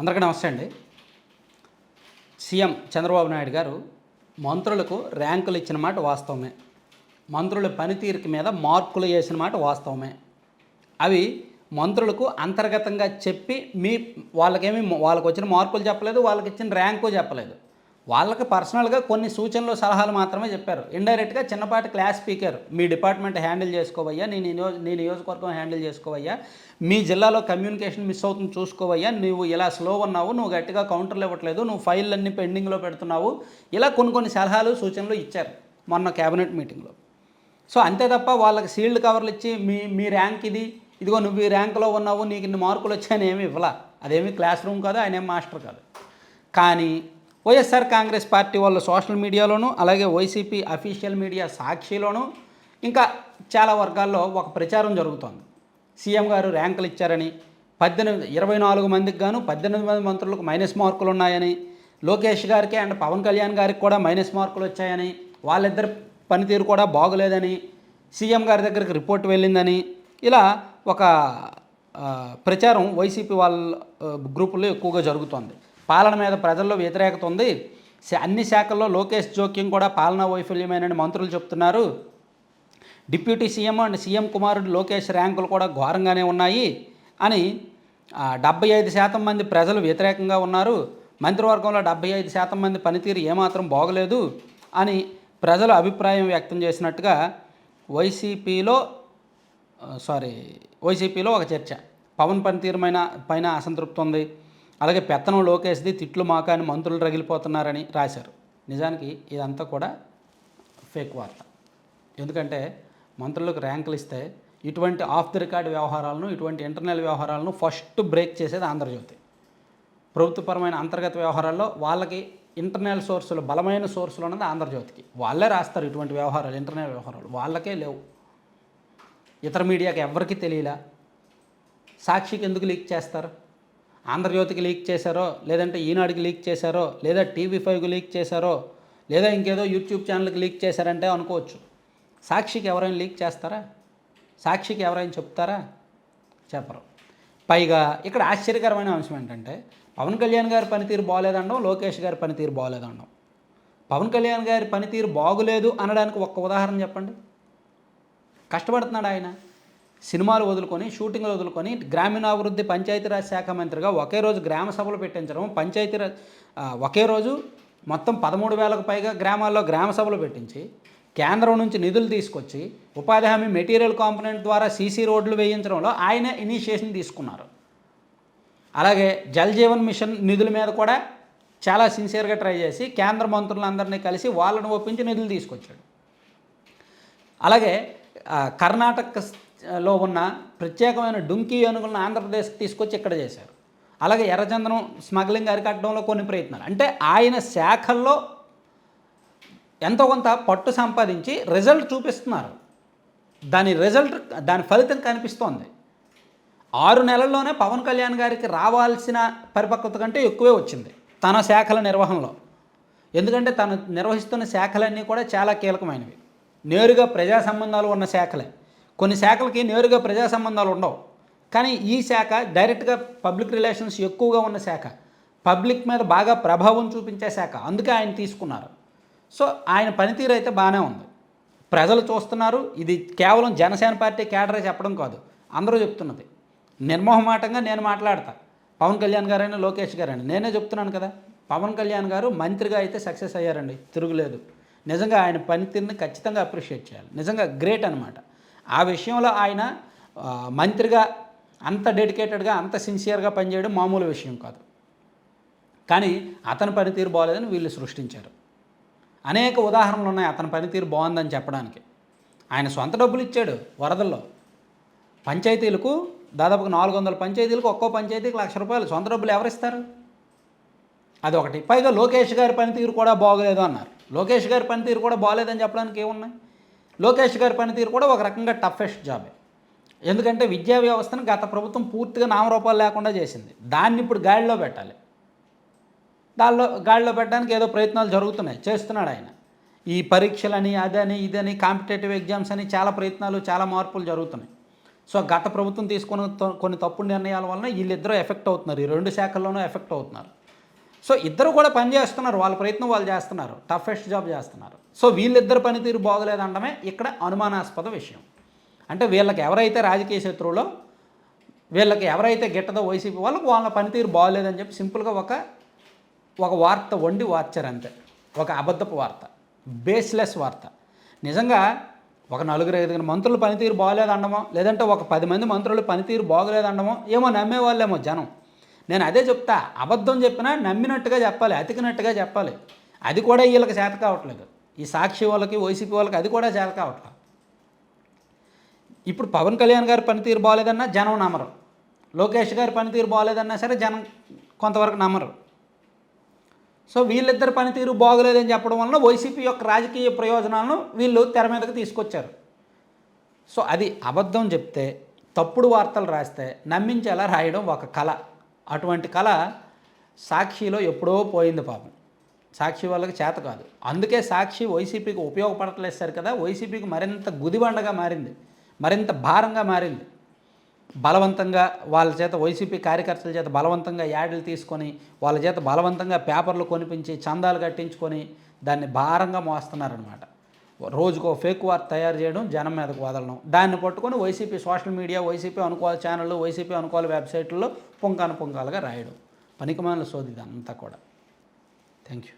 అందరికీ నమస్తే అండి. సీఎం చంద్రబాబు నాయుడు గారు మంత్రులకు ర్యాంకులు ఇచ్చిన మాట వాస్తవమే. మంత్రుల పనితీరుకి మీద మార్కులు వేసిన మాట వాస్తవమే. అవి మంత్రులకు అంతర్గతంగా చెప్పి మీ వాళ్ళకేమి వాళ్ళకి వచ్చిన మార్కులు చెప్పలేదు వాళ్ళకి ఇచ్చిన ర్యాంకు చెప్పలేదు. వాళ్ళకి పర్సనల్గా కొన్ని సూచనలు సలహాలు మాత్రమే చెప్పారు. ఇండైరెక్ట్గా చిన్నపాటి క్లాస్ స్పీకర్ మీ డిపార్ట్మెంట్ హ్యాండిల్ చేసుకోవయ్యా నీ నియో నీ నియోజకవర్గం హ్యాండిల్ చేసుకోవయ్యా మీ జిల్లాలో కమ్యూనికేషన్ మిస్ అవుతుంది చూసుకోవయ్యా నువ్వు ఇలా స్లో ఉన్నావు నువ్వు గట్టిగా కౌంటర్లు ఇవ్వట్లేదు నువ్వు ఫైళ్ళన్నీ పెండింగ్లో పెడుతున్నావు ఇలా కొన్ని కొన్ని సలహాలు సూచనలు ఇచ్చారు మొన్న క్యాబినెట్ మీటింగ్లో. సో అంతే తప్ప వాళ్ళకి సీల్డ్ కవర్లు ఇచ్చి మీ మీ ర్యాంక్ ఇది ఇదిగో నువ్వు ఈ ర్యాంకులో ఉన్నావు నీకు ఇన్ని మార్కులు వచ్చాయని ఏమి ఇవ్వలా. అదేమి క్లాస్ రూమ్ కాదు ఆయన ఏం మాస్టర్ కాదు. కానీ వైఎస్ఆర్ కాంగ్రెస్ పార్టీ వాళ్ళు సోషల్ మీడియాలోను అలాగే వైసీపీ అఫీషియల్ మీడియా సాక్షిలోను ఇంకా చాలా వర్గాల్లో ఒక ప్రచారం జరుగుతోంది. సీఎం గారు ర్యాంకులు ఇచ్చారని పద్దెనిమిది ఇరవై నాలుగు మందికి గాను పద్దెనిమిది మంది మంత్రులకు మైనస్ మార్కులు ఉన్నాయని లోకేష్ గారికి అండ్ పవన్ కళ్యాణ్ గారికి కూడా మైనస్ మార్కులు వచ్చాయని వాళ్ళిద్దరి పనితీరు కూడా బాగలేదని సీఎం గారి దగ్గరికి రిపోర్ట్ వెళ్ళిందని ఇలా ఒక ప్రచారం వైసీపీ వాళ్ళ గ్రూపుల్లో ఎక్కువగా జరుగుతోంది. పాలన మీద ప్రజల్లో వ్యతిరేకత ఉంది. శా- అన్ని శాఖల్లో లోకేష్ జోక్యం కూడా పాలనా వైఫల్యమేనని మంత్రులు చెప్తున్నారు. డిప్యూటీ సీఎం అండ్ సీఎం కుమారుడు లోకేష్ ర్యాంకులు కూడా ఘోరంగానే ఉన్నాయి అని డెబ్బై ఐదు శాతం మంది ప్రజలు వ్యతిరేకంగా ఉన్నారు. మంత్రివర్గంలో డెబ్బై ఐదు శాతం మంది పనితీరు ఏమాత్రం బాగలేదు అని ప్రజలు అభిప్రాయం వ్యక్తం చేసినట్టుగా వైసీపీలో సారీ వైసీపీలో ఒక చర్చ. పవన్ పనితీరు పైన అసంతృప్తి ఉంది. అలాగే పెత్తనం లోకేష్ది తిట్లు మాక అని మంత్రులు రగిలిపోతున్నారని రాశారు. నిజానికి ఇదంతా కూడా ఫేక్ వార్త. ఎందుకంటే మంత్రులకు ర్యాంకులు ఇస్తే ఇటువంటి ఆఫ్ ది రికార్డ్ వ్యవహారాలను ఇటువంటి ఇంటర్నల్ వ్యవహారాలను ఫస్ట్ బ్రేక్ చేసేది ఆంధ్రజ్యోతి. ప్రభుత్వపరమైన అంతర్గత వ్యవహారాల్లో వాళ్ళకి ఇంటర్నల్ సోర్సులు బలమైన సోర్సులు ఉన్నది ఆంధ్రజ్యోతికి. వాళ్ళే రాస్తారు ఇటువంటి వ్యవహారాలు ఇంటర్నల్ వ్యవహారాలు. వాళ్ళకే లేవు. ఇతర మీడియాకి ఎవరికి తెలియలా? సాక్షికి ఎందుకు లీక్ చేస్తారు? ఆంధ్రజ్యోతికి లీక్ చేశారో లేదంటే ఈనాడుకి లీక్ చేశారో లేదా టీవీ ఫైవ్కి లీక్ చేశారో లేదా ఇంకేదో యూట్యూబ్ ఛానల్కి లీక్ చేశారంటే అనుకోవచ్చు. సాక్షికి ఎవరైనా లీక్ చేస్తారా? సాక్షికి ఎవరైనా చెప్తారా? చెప్పరు. పైగా ఇక్కడ ఆశ్చర్యకరమైన అంశం ఏంటంటే పవన్ కళ్యాణ్ గారి పనితీరు బాగాలేదండం లోకేష్ గారి పనితీరు బాగాలేదండం. పవన్ కళ్యాణ్ గారి పనితీరు బాగులేదు అనడానికి ఒక్క ఉదాహరణ చెప్పండి. కష్టపడుతున్నాడు ఆయన? సినిమాలు వదులుకొని షూటింగ్లు వదులుకొని గ్రామీణాభివృద్ధి పంచాయతీరాజ్ శాఖ మంత్రిగా ఒకే రోజు గ్రామ సభలు పెట్టించడం పంచాయతీరాజ్ ఒకే రోజు మొత్తం పదమూడు వేలకు పైగా గ్రామాల్లో గ్రామ సభలు పెట్టించి కేంద్రం నుంచి నిధులు తీసుకొచ్చి ఉపాధి హామీ మెటీరియల్ కాంపోనెంట్ ద్వారా సీసీ రోడ్లు వేయించడంలో ఆయన ఇనిషియేషన్ తీసుకున్నారు. అలాగే జల్ జీవన్ మిషన్ నిధుల మీద కూడా చాలా సిన్సియర్గా ట్రై చేసి కేంద్ర మంత్రులందరినీ కలిసి వాళ్ళను ఒప్పించి నిధులు తీసుకొచ్చాడు. అలాగే కర్ణాటక లో ఉన్న ప్రత్యేకమైన డుంకీ ఏనుగులను ఆంధ్రప్రదేశ్కి తీసుకొచ్చి ఇక్కడ చేశారు. అలాగే ఎర్రచందనం స్మగ్లింగ్ అరికట్టడంలో కొన్ని ప్రయత్నాలు. అంటే ఆయన శాఖల్లో ఎంతో కొంత పట్టు సంపాదించి రిజల్ట్ చూపిస్తున్నారు. దాని రిజల్ట్ దాని ఫలితం కనిపిస్తోంది. ఆరు నెలల్లోనే పవన్ కళ్యాణ్ గారికి రావాల్సిన పరిపక్వత కంటే ఎక్కువే వచ్చింది తన శాఖల నిర్వహణలో. ఎందుకంటే తను నిర్వహిస్తున్న శాఖలన్నీ కూడా చాలా కీలకమైనవి. నేరుగా ప్రజా సంబంధాలు ఉన్న శాఖలే. కొన్ని శాఖలకి నేరుగా ప్రజా సంబంధాలు ఉండవు. కానీ ఈ శాఖ డైరెక్ట్గా పబ్లిక్ రిలేషన్స్ ఎక్కువగా ఉన్న శాఖ. పబ్లిక్ మీద బాగా ప్రభావం చూపించే శాఖ. అందుకే ఆయన తీసుకున్నారు. సో ఆయన పనితీరు అయితే బాగానే ఉంది. ప్రజలు చూస్తున్నారు. ఇది కేవలం జనసేన పార్టీ కేడరే చెప్పడం కాదు. అందరూ చెప్తున్నది. నిర్మోహమాటంగా నేను మాట్లాడతా. పవన్ కళ్యాణ్ గారైనా లోకేష్ గారైనా నేనే చెప్తున్నాను కదా. పవన్ కళ్యాణ్ గారు మంత్రిగా అయితే సక్సెస్ అయ్యారండి. తిరుగులేదు. నిజంగా ఆయన పనితీరుని ఖచ్చితంగా అప్రిషియేట్ చేయాలి. నిజంగా గ్రేట్ అనమాట ఆ విషయంలో ఆయన మంత్రిగా అంత డెడికేటెడ్గా అంత సిన్సియర్గా పనిచేయడం మామూలు విషయం కాదు. కానీ అతని పనితీరు బాగోలేదని వీళ్ళు సృష్టించారు. అనేక ఉదాహరణలు ఉన్నాయి అతని పనితీరు బాగుందని చెప్పడానికి. ఆయన సొంత డబ్బులు ఇచ్చాడు వరదల్లో. పంచాయతీలకు దాదాపుగా నాలుగు వందల పంచాయతీలకు ఒక్కో పంచాయతీకి లక్ష రూపాయలు సొంత డబ్బులు ఎవరిస్తారు? అదొకటి పైగా లోకేష్ గారి పనితీరు కూడా బాగోలేదు అన్నారు. లోకేష్ గారి పనితీరు కూడా బాగలేదని చెప్పడానికి ఏమున్నాయి? లోకేష్ గారి పనితీరు కూడా ఒక రకంగా టఫెస్ట్ జాబే ఎందుకంటే విద్యా వ్యవస్థను గత ప్రభుత్వం పూర్తిగా నామరూపాలు లేకుండా చేసింది. దాన్ని ఇప్పుడు గాడిలో పెట్టాలి. దానిలో గాడిలో పెట్టడానికి ఏదో ప్రయత్నాలు జరుగుతున్నాయి. చేస్తున్నాడు ఆయన. ఈ పరీక్షలని అదని ఇదని కాంపిటేటివ్ ఎగ్జామ్స్ అని చాలా ప్రయత్నాలు చాలా మార్పులు జరుగుతున్నాయి. సో గత ప్రభుత్వం తీసుకున్న త- కొన్ని తప్పుడు నిర్ణయాల వలన వీళ్ళిద్దరూ ఎఫెక్ట్ అవుతున్నారు. ఈ రెండు శాఖల్లోనూ ఎఫెక్ట్ అవుతున్నారు. సో ఇద్దరు కూడా పని చేస్తున్నారు. వాళ్ళ ప్రయత్నం వాళ్ళు చేస్తున్నారు. టఫెస్ట్ జాబ్ చేస్తున్నారు. సో వీళ్ళిద్దరు పనితీరు బాగోలేదనడమే ఇక్కడ అనుమానాస్పద విషయం. అంటే వీళ్ళకి ఎవరైతే రాజకీయ శత్రువులో వీళ్ళకి ఎవరైతే గిట్టదో వైసీపీ వాళ్ళకి వాళ్ళ పనితీరు బాగోలేదని చెప్పి సింపుల్గా ఒక ఒక వార్త వండి వార్చారు అంతే. ఒక అబద్ధపు వార్త. బేస్లెస్ వార్త. నిజంగా ఒక నలుగురు ఐదుగురు మంత్రులు పనితీరు బాగోలేదన్నమో లేదంటే ఒక పది మంది మంత్రులు పనితీరు బాగోలేదన్నమో ఏమో నమ్మేవాళ్ళేమో జనం. నేను అదే చెప్తా. అబద్ధం చెప్పినా నమ్మినట్టుగా చెప్పాలి అతికినట్టుగా చెప్పాలి. అది కూడా వీళ్ళకి చేత కావట్లేదు. ఈ సాక్షి వాళ్ళకి వైసీపీ వాళ్ళకి అది కూడా చేత కావట్లేదు. ఇప్పుడు పవన్ కళ్యాణ్ గారి పనితీరు బాగాలేదన్నా జనం నమ్మరు. లోకేష్ గారి పనితీరు బాగాలేదన్నా సరే జనం కొంతవరకు నమ్మరు. సో వీళ్ళిద్దరు పనితీరు బాగోలేదని చెప్పడం వలన వైసీపీ యొక్క రాజకీయ ప్రయోజనాలను వీళ్ళు తెర మీదకి తీసుకొచ్చారు. సో అది అబద్ధం చెప్తే తప్పుడు వార్తలు రాస్తే నమ్మించేలా రాయడం ఒక కళ. అటువంటి కళ సాక్షిలో ఎప్పుడో పోయింది పాపం. సాక్షి వాళ్ళకి చేత కాదు. అందుకే సాక్షి వైసీపీకి ఉపయోగపడట్లేదు సార్ కదా వైసీపీకి మరింత గుదిబండగా మారింది మరింత భారంగా మారింది. బలవంతంగా వాళ్ళ చేత వైసీపీ కార్యకర్తల చేత బలవంతంగా యాడ్లు తీసుకొని వాళ్ళ చేత బలవంతంగా పేపర్లు కొనిపించి చందాలు కట్టించుకొని దాన్ని భారంగా మోస్తున్నారనమాట రోజుకో ఫేక్ వార్త తయారు చేయడం జనం మీదకు వదలడం. దాన్ని పట్టుకొని వైసీపీ సోషల్ మీడియా వైసీపీ అనుకూల ఛానళ్ళు వైసీపీ అనుకూల వెబ్సైట్లలో పుంకాను పుంకాలుగా రాయడం. పనికిమాల సోది ఇదంతా కూడా. Thank you